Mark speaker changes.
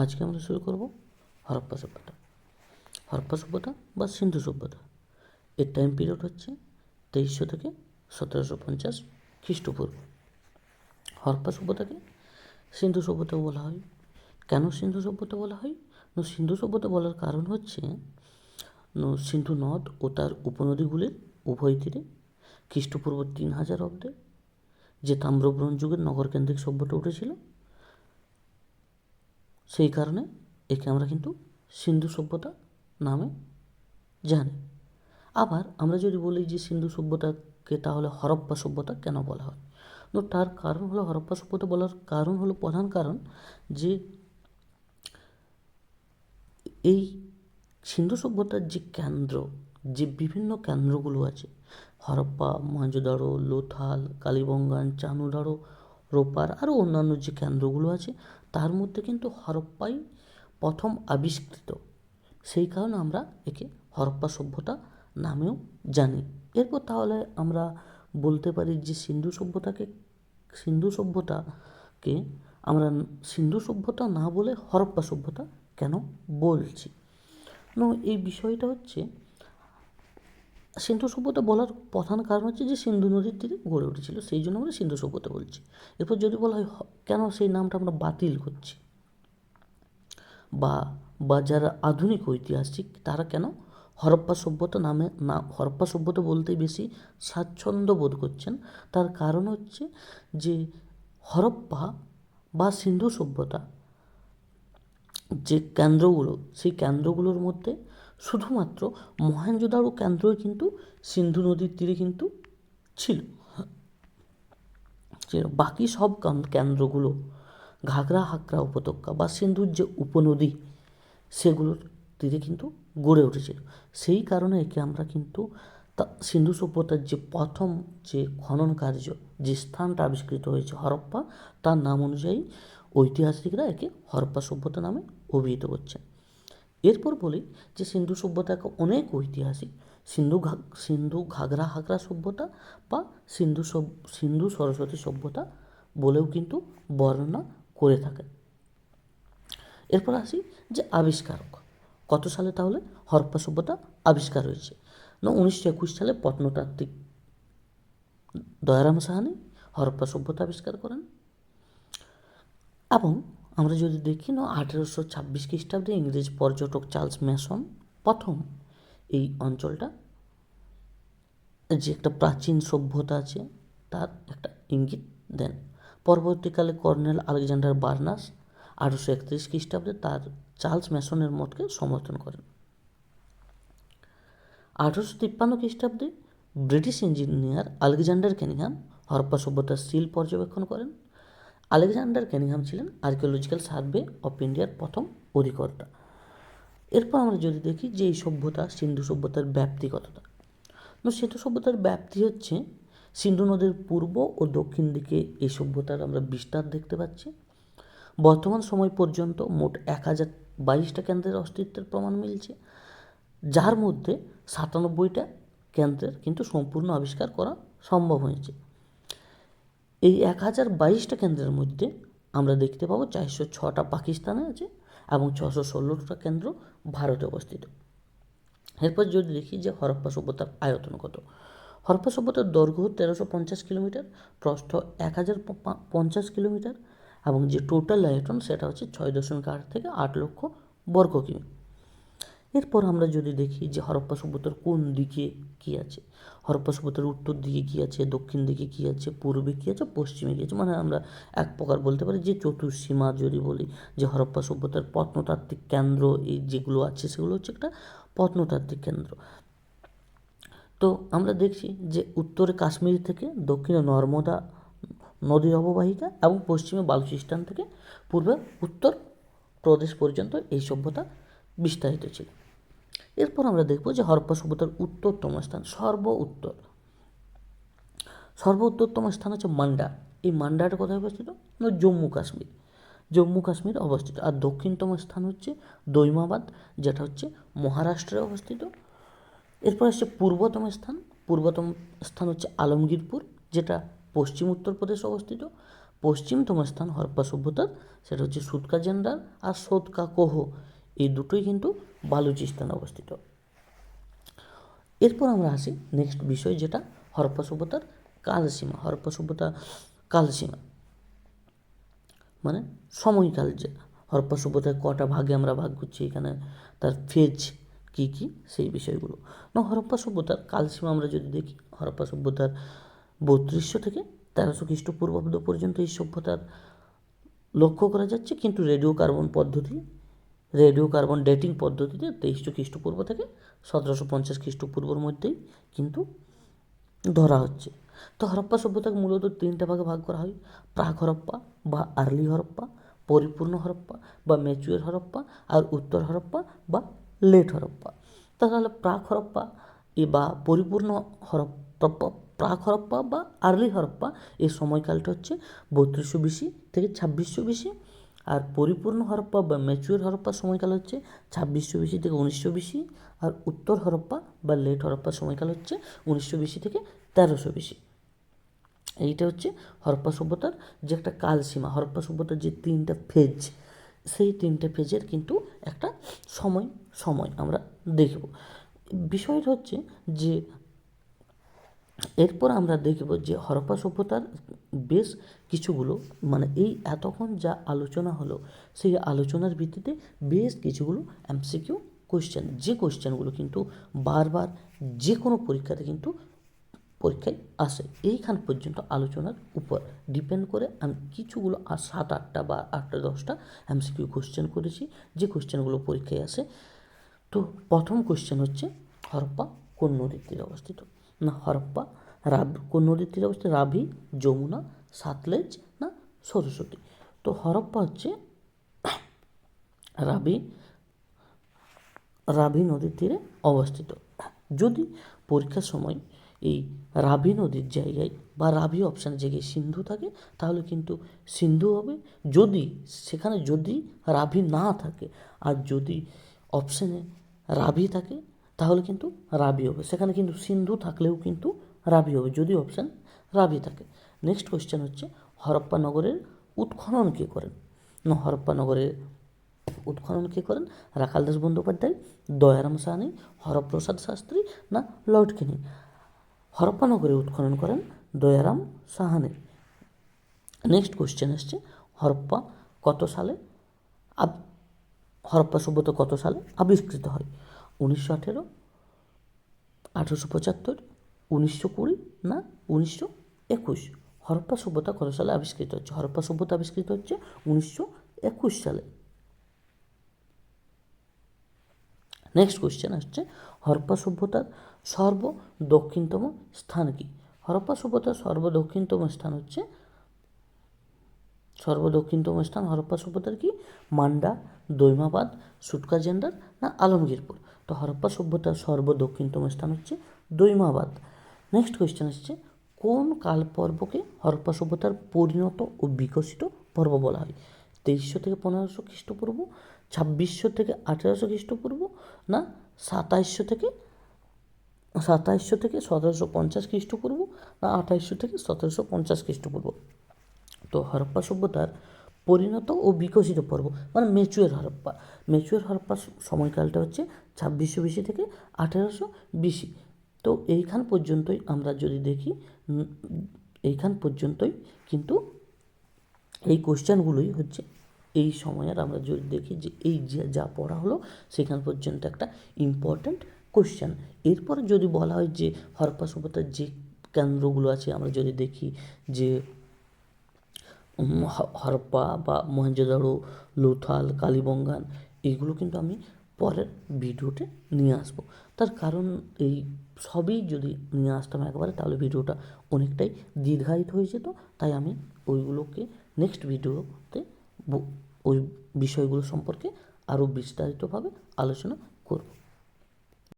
Speaker 1: আজকে আমরা শুরু করব? হরপ্পা সভ্যতা। হরপ্পা সভ্যতা বা সিন্ধু সভ্যতা। এর টাইম পিরিয়ড হচ্ছে তেইশশো থেকে সতেরোশো পঞ্চাশ খ্রিস্টপূর্ব। হরপ্পা সভ্যতাকে সিন্ধু সভ্যতা বলা হয়। কেন সিন্ধু সভ্যতা বলা হয়? না, সিন্ধু সভ্যতা বলার কারণ হচ্ছে সিন্ধু নদ ও তার উপনদীগুলির উভয় তীরে খ্রিস্টপূর্ব তিন হাজার অব্দে যে তাম্রব্রণ যুগের নগরকেন্দ্রিক সভ্যতা উঠেছিল সেই কারণে একে আমরা কিন্তু সিন্ধু সভ্যতা নামে জানি। আবার আমরা যদি বলি যে সিন্ধু সভ্যতাকে তাহলে হরপ্পা সভ্যতা কেন বলা হয়? তো তার কারণ হলো, হরপ্পা সভ্যতা বলার কারণ হলো প্রধান কারণ যে এই সিন্ধু সভ্যতার যে কেন্দ্র, যে বিভিন্ন কেন্দ্রগুলো আছে, হরপ্পা মহেঞ্জোদারো লোথাল, কালীবঙ্গান চানুদারো রোপার আরও অন্যান্য যে কেন্দ্রগুলো আছে, তার মধ্যে কিন্তু হরপ্পাই প্রথম আবিষ্কৃত। সেই কারণে আমরা একে হরপ্পা সভ্যতা নামেও জানি। এরপর তাহলে আমরা বলতে পারি যে সিন্ধু সভ্যতাকে সিন্ধু সভ্যতাকে আমরা সিন্ধু সভ্যতা না বলে হরপ্পা সভ্যতা কেন বলছি? না এই বিষয়টা হচ্ছে সিন্ধু সভ্যতা বলার প্রধান কারণ হচ্ছে যে সিন্ধু নদীর তীরে গড়ে উঠেছিল। সেই জন্য আমরা সিন্ধু সভ্যতা বলছি। এরপর যদি বলা হয়, কেন সেই নামটা আমরা বাতিল করছি? বা বা যারা আধুনিক ঐতিহাসিক, তারা কেন হরপ্পা সভ্যতা নামে, না, হরপ্পা সভ্যতা বলতে বেশি স্বাচ্ছন্দ্য বোধ করছেন। তার কারণ হচ্ছে যে হরপ্পা বা সিন্ধু সভ্যতা যে কেন্দ্রগুলো, সেই কেন্দ্রগুলোর মধ্যে শুধুমাত্র মহেঞ্জোদারো কেন্দ্রই কিন্তু সিন্ধু নদীর তীরে কিন্তু ছিল। যে বাকি সব কেন্দ্রগুলো, ঘাগরা হাকরা উপত্যকা বা সিন্ধুর যে উপনদী, সেগুলোর তীরে কিন্তু গড়ে উঠেছিল। সেই কারণে একে আমরা কিন্তু তা সিন্ধু সভ্যতার যে প্রথম যে খনন কার্য, যে স্থানটা আবিষ্কৃত হয়েছে হরপ্পা, তার নাম অনুযায়ী ঐতিহাসিকরা একে হরপ্পা সভ্যতা নামে অভিহিত করছেন। এরপর বলি যে সিন্ধু সভ্যতাকে অনেক ঐতিহাসিক। সিন্ধু সিন্ধু ঘাগরা হাগরা সভ্যতা বা সিন্ধু সিন্ধু সরস্বতী সভ্যতা বলেও কিন্তু বর্ণনা করে থাকেন এরপর আসি যে আবিষ্কারক। কত সালে তাহলে হরপ্পা সভ্যতা আবিষ্কার হয়েছে? না, উনিশশো একুশ সালে প্রত্নতাত্ত্বিক দয়ারাম সাহানি হরপ্পা সভ্যতা আবিষ্কার করেন। এবং আমরা যদি দেখি, না, আঠেরোশো ছাব্বিশ খ্রিস্টাব্দে ইংরেজ পর্যটক চার্লস ম্যাসন প্রথম এই অঞ্চলটা, যে একটা প্রাচীন সভ্যতা আছে, তার একটা ইঙ্গিত দেন। পরবর্তীকালে কর্নেল আলেকজান্ডার বার্নাস আঠারোশো একত্রিশ খ্রিস্টাব্দে তার চার্লস ম্যাসনের মতকে সমর্থন করেন। আঠারোশো তিপ্পান্ন খ্রিস্টাব্দে British engineer Alexander Cunningham Harappa সভ্যতার সিল পর্যবেক্ষণ করেন। আলেকজান্ডার ক্যানিংহাম ছিলেন আর্কিওলজিক্যাল সার্ভে অফ ইন্ডিয়ার প্রথম অধিকর্তা। এরপর আমরা যদি দেখি যে এই সভ্যতা সিন্ধু সভ্যতার ব্যাপ্তি কতটা সিন্ধু সভ্যতার ব্যাপ্তি হচ্ছে সিন্ধু নদীর পূর্ব ও দক্ষিণ দিকে এই সভ্যতার আমরা বিস্তার দেখতে পাচ্ছি। বর্তমান সময় পর্যন্ত মোট এক হাজার বাইশটা কেন্দ্রের অস্তিত্বের প্রমাণ মিলছে, যার মধ্যে সাতানব্বইটা কেন্দ্রের কিন্তু সম্পূর্ণ আবিষ্কার করা সম্ভব হয়েছে। এই এক হাজার বাইশটা কেন্দ্রের মধ্যে আমরা দেখতে পাবো চারশো ছটা পাকিস্তানে আছে এবং ছশো ষোলোটা কেন্দ্র ভারতে অবস্থিত। এরপর যদি দেখি যে হরপ্পা সভ্যতার আয়তন কত। হরপ্পা সভ্যতার দৈর্ঘ্য তেরোশো পঞ্চাশ কিলোমিটার, প্রস্থ এক হাজার পঞ্চাশ কিলোমিটার এবং যে টোটাল আয়তন সেটা হচ্ছে ছয় দশমিক আট থেকে আট লক্ষ বর্গ কিমি এরপর আমরা যদি দেখি যে হরপ্পা সভ্যতার কোন দিকে কী আছে? হরপ্পা সভ্যতার উত্তর দিকে কী আছে? দক্ষিণ দিকে কী আছে? পূর্বে কী আছে? পশ্চিমে কী আছে? মানে আমরা এক প্রকার বলতে পারি যে চতুর্সীমা যদি বলি, যে হরপ্পা সভ্যতার প্রত্নতাত্ত্বিক কেন্দ্র এই যেগুলো আছে সেগুলো হচ্ছে একটা প্রত্নতাত্ত্বিক কেন্দ্র। তো আমরা দেখছি যে উত্তরে কাশ্মীর থেকে, দক্ষিণে নর্মদা নদীর অববাহিকা এবং পশ্চিমে বালুচিস্তান থেকে পূর্বে উত্তর প্রদেশ পর্যন্ত এই সভ্যতা বিস্তারিত ছিল। এরপর আমরা দেখব যে হরপ্পা সভ্যতার উত্তরতম স্থান সর্ব উত্তর সর্ব উত্তরতম স্থান হচ্ছে মান্ডা। এই মান্ডাটা কোথায় অবস্থিত? না, জম্মু কাশ্মীর। জম্মু কাশ্মীর অবস্থিত। আর দক্ষিণতম স্থান হচ্ছে দৈমাবাদ, যেটা হচ্ছে মহারাষ্ট্রে অবস্থিত। এরপর আসছে পূর্বতম স্থান। পূর্বতম স্থান হচ্ছে আলমগীরপুর, যেটা পশ্চিম উত্তরপ্রদেশ অবস্থিত। পশ্চিমতম স্থান হরপ্পা সভ্যতার, সেটা হচ্ছে সুতকা জেন্ডার আর সোতকা কোহ এই দুটোই কিন্তু বালুচিস্তানে অবস্থিত। এরপর আমরা আসি নেক্সট বিষয় যেটা হরপ্পা সভ্যতার কালসীমা। হরপ্পা সভ্যতা কালসীমা মানে সময়কাল যে। হরপ্পা সভ্যতায় কটা ভাগে আমরা ভাগ করছি এখানে? তার ফেজ কী কী? সেই বিষয়গুলো। না হরপ্পা সভ্যতার কালসীমা আমরা যদি দেখি হরপ্পা সভ্যতার বত্রিশশো থেকে তেরোশো খ্রিস্টপূর্বাব্দ পর্যন্ত এই সভ্যতার লক্ষ্য করা যাচ্ছে। কিন্তু রেডিও কার্বন পদ্ধতি রেডিও কার্বন ডেটিং পদ্ধতিতে তেইশশো খ্রিস্টপূর্ব থেকে সতেরোশো পঞ্চাশ খ্রিস্টপূর্বর মধ্যেই কিন্তু ধরা হচ্ছে। তো হরপ্পা সভ্যতাকে মূলত তিনটা ভাগে ভাগ করা হয়। প্রাক হরপ্পা বা আর্লি হরপ্পা, পরিপূর্ণ হরপ্পা বা ম্যাচুয়ার হরপ্পা আর উত্তর হরপ্পা বা লেট হরপ্পা। তাহলে প্রাক হরপ্পা বা পরিপূর্ণ হরপ্পা প্রাক হরপ্পা বা আর্লি হরপ্পা এর সময়কালটা হচ্ছে বত্রিশশো বিশি থেকে ছাব্বিশশো বিসি আর পরিপূর্ণ হরপ্পা বা ম্যাচুয়ার হরপ্পার সময়কাল হচ্ছে ছাব্বিশশো বিসি থেকে উনিশশো বিসি আর উত্তর হরপ্পা বা লেট হরপ্পার সময়কাল হচ্ছে উনিশশো বিসি থেকে তেরোশো বিসি এইটা হচ্ছে হরপ্পা সভ্যতার যে একটা কালসীমা হরপ্পা সভ্যতার যে তিনটা ফেজ সেই তিনটে ফেজের কিন্তু একটা সময় সময় আমরা দেখব। বিষয়টা হচ্ছে যে এরপর আমরা দেখব যে হরপ্পা সভ্যতার বেশ কিছুগুলো মানে এই এতক্ষণ যা আলোচনা হলো, সেই আলোচনার ভিত্তিতে বেশ কিছুগুলো এমসিকিউ কোশ্চেন যে কোশ্চেনগুলো কিন্তু বারবার যে কোনো পরীক্ষাতে কিন্তু পরীক্ষায় আসে। এইখান পর্যন্ত আলোচনার উপর ডিপেন্ড করে আমি কিছুগুলো সাত আটটা বা আটটা দশটা এমসিকিউ কোশ্চেন করেছি, যে কোশ্চেনগুলো পরীক্ষায় আসে। তো প্রথম কোশ্চেন হচ্ছে হরপ্পা কোন নদীর তীরে অবস্থিত? না, হরপ্পা রাব, কোন নদীর তীরে অবস্থিত? রাভি, যমুনা, সাতলেজ না সরস্বতী? তো হরপ্পা হচ্ছে রাবি, রাভি নদীর তীরে অবস্থিত। যদি পরীক্ষার সময় এই রাভি নদীর জায়গায় বা রাভি অপশানের জায়গায় সিন্ধু থাকে, তাহলে কিন্তু সিন্ধু হবে। যদি সেখানে যদি রাভি না থাকে আর যদি অপশানে রাভি থাকে, তাহলে কিন্তু রাভি হবে। সেখানে কিন্তু সিন্ধু থাকলেও কিন্তু রাভি হবে যদি অপশান রাবি থাকে। নেক্সট কোয়েশ্চেন হচ্ছে, হরপ্পা নগরের উৎখনন কে করেন? না, হরপ্পা নগরের উৎখনন কে করেন? রাখাল দাস বন্দ্যোপাধ্যায়, দয়ারাম সাহানি, হরপ্রসাদ শাস্ত্রী, না, লর্ড কিনি? হরপ্পা নগরে উৎখনন করেন দয়ারাম সাহানি। নেক্সট কোয়েশ্চেন আসছে, হরপ্পা কত সালে আব, হরপ্পা সভ্যতা কত সালে আবিষ্কৃত হয়? উনিশশো আঠেরো, আঠেরোশো পঁচাত্তর উনিশশো কুড়ি না উনিশশো একুশ হরপ্পা সভ্যতা কত সালে আবিষ্কৃত হচ্ছে? হরপ্পা সভ্যতা আবিষ্কৃত হচ্ছে উনিশশো একুশ সালে। নেক্সট কোয়েশ্চেন আসছে, হরপ্পা সভ্যতার সর্ব দক্ষিণতম স্থান কি? হরপ্পা সভ্যতার সর্ব দক্ষিণতম স্থান হচ্ছে সর্ব দক্ষিণতম স্থান হরপ্পা সভ্যতার কি? মান্ডা, দৈমাবাদ, সুটকা জেন্ডার না আলমগীরপুর? তো হরপ্পা সভ্যতার সর্ব দক্ষিণতম স্থান হচ্ছে দৈমাবাদ। নেক্সট কোয়েশ্চেন আসছে, কোন কাল পর্বকে হরপ্পা সভ্যতার পরিণত ও বিকশিত পর্ব বলা হয়? তেইশশো থেকে পনেরোশো খ্রিস্টপূর্ব, ছাব্বিশশো থেকে আঠেরোশো খ্রিস্টপূর্ব না সাতাইশশো থেকে সাতাইশশো থেকে সতেরোশো পঞ্চাশ খ্রিস্টপূর্ব না আঠাইশশো থেকে সতেরোশো পঞ্চাশ খ্রিস্টপূর্ব? তো হরপ্পা সভ্যতার পরিণত ও বিকশিত পর্ব মানে মেচুয়ার হরপ্পা। মেচুয়ার হরপ্পার সময়কালটা হচ্ছে ছাব্বিশশো বিশি থেকে আঠেরোশো বিসি তো এইখান পর্যন্তই আমরা যদি দেখি এইখান পর্যন্তই কিন্তু এই কোশ্চেনগুলোই হচ্ছে। এই সময়ের আমরা যদি দেখি যে এই যে পড়া হলো, সেখান পর্যন্ত একটা ইম্পর্ট্যান্ট কোশ্চেন এরপরে যদি বলা হয় যে হরপ্পা সভ্যতার যে কেন্দ্রগুলো আছে, আমরা যদি দেখি যে হরপ্পা বা মহেঞ্জোদারো লোথাল, কালীবঙ্গান, এগুলো কিন্তু আমি পরের ভিডিওতে নিয়ে আসব। তার কারণ এই সবই যদি নিয়ে আসতাম একবারে, তাহলে ভিডিওটা অনেকটাই দীর্ঘায়িত হয়ে যেত। তাই আমি ওইগুলোকে নেক্সট ভিডিওতে ওই বিষয়গুলো সম্পর্কে আরও বিস্তারিতভাবে আলোচনা করব।